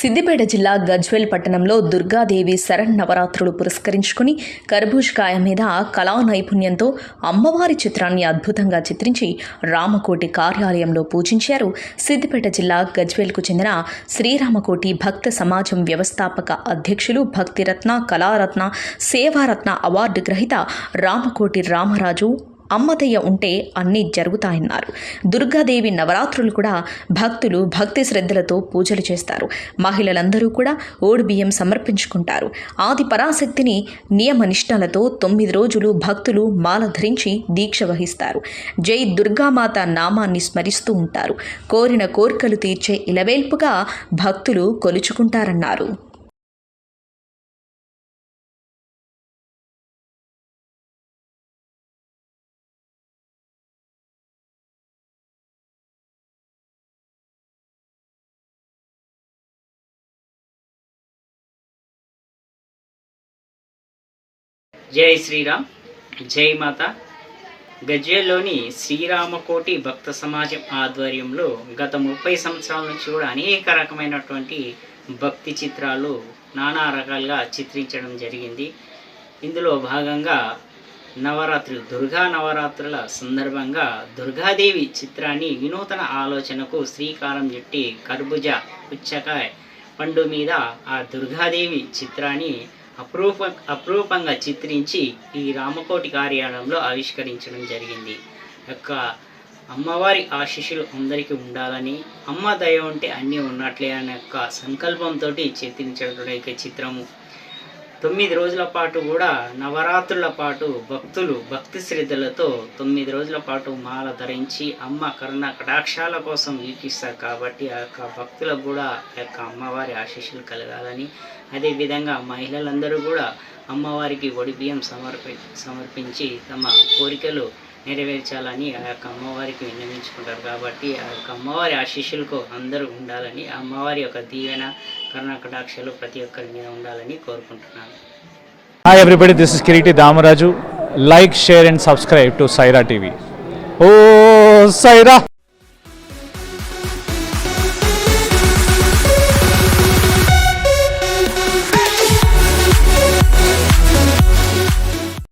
సిద్దిపేట జిల్లా గజ్వెల్ పట్టణంలో దుర్గాదేవి శరణ్ నవరాత్రులు పురస్కరించుకుని కర్బూజ్ కాయ మీద కళా నైపుణ్యంతో అమ్మవారి చిత్రాన్ని అద్భుతంగా చిత్రించి రామకోటి కార్యాలయంలో పూజించారు. సిద్దిపేట జిల్లా గజ్వేల్కు చెందిన శ్రీరామకోటి భక్త సమాజం వ్యవస్థాపక అధ్యక్షులు భక్తిరత్న కళారత్న సేవారత్న అవార్డు గ్రహీత రామకోటి రామరాజు అమ్మదయ్య ఉంటే అన్నీ జరుగుతాయన్నారు. దుర్గాదేవి నవరాత్రులు కూడా భక్తులు భక్తి శ్రద్ధలతో పూజలు చేస్తారు. మహిళలందరూ కూడా ఓడి బియ్యం సమర్పించుకుంటారు. ఆది పరాశక్తిని నియమనిష్టలతో తొమ్మిది రోజులు భక్తులు మాల ధరించి దీక్ష వహిస్తారు. జై దుర్గామాత నామాన్ని స్మరిస్తూ ఉంటారు. కోరిన కోరికలు తీర్చే ఇలవేల్పుగా భక్తులు కొలుచుకుంటారన్నారు. జై శ్రీరామ్ జై మాత. గజ్వేల్లోని శ్రీరామకోటి భక్త సమాజం ఆధ్వర్యంలో గత ముప్పై సంవత్సరాల నుంచి కూడా అనేక రకమైనటువంటి భక్తి చిత్రాలు నానా రకాలుగా చిత్రించడం జరిగింది. ఇందులో భాగంగా నవరాత్రి దుర్గా నవరాత్రుల సందర్భంగా దుర్గాదేవి చిత్రాన్ని వినూతన ఆలోచనకు శ్రీకారం చుట్టి కర్బుజ పుచ్చకాయ పండు మీద ఆ దుర్గాదేవి చిత్రాన్ని అపురూప అప్రూపంగా చిత్రించి ఈ రామకోటి కార్యాలయంలో ఆవిష్కరించడం జరిగింది. యొక్క అమ్మవారి ఆశీస్సులు అందరికీ ఉండాలని అమ్మ దయ ఉంటే అన్నీ ఉన్నట్లే అనే యొక్క సంకల్పంతో చిత్రించడం యొక్క చిత్రము. తొమ్మిది రోజుల పాటు కూడా నవరాత్రుల పాటు భక్తులు భక్తి శ్రద్ధలతో తొమ్మిది రోజుల పాటు మాల ధరించి అమ్మ కరుణ కటాక్షాల కోసం వీక్షిస్తారు కాబట్టి ఆ యొక్క భక్తులకు కూడా ఆ యొక్క అమ్మవారి ఆశీస్సులు కలగాలని. అదేవిధంగా మహిళలందరూ కూడా అమ్మవారికి ఒడి బియ్యం సమర్పి సమర్పించి తమ కోరికలు నెరవేర్చాలని ఆ యొక్క అమ్మవారికి విన్నవించుకుంటారు కాబట్టి ఆ యొక్క అమ్మవారి ఆశీస్సులకు అందరూ ఉండాలని ఆ అమ్మవారి యొక్క దీవెన కరుణ కటాక్షలు ప్రతి ఒక్కరి మీద ఉండాలని కోరుకుంటున్నాను Hi everybody, this is Kiriti Damaraju. Like, share and subscribe to Saira TV. Oh, Saira!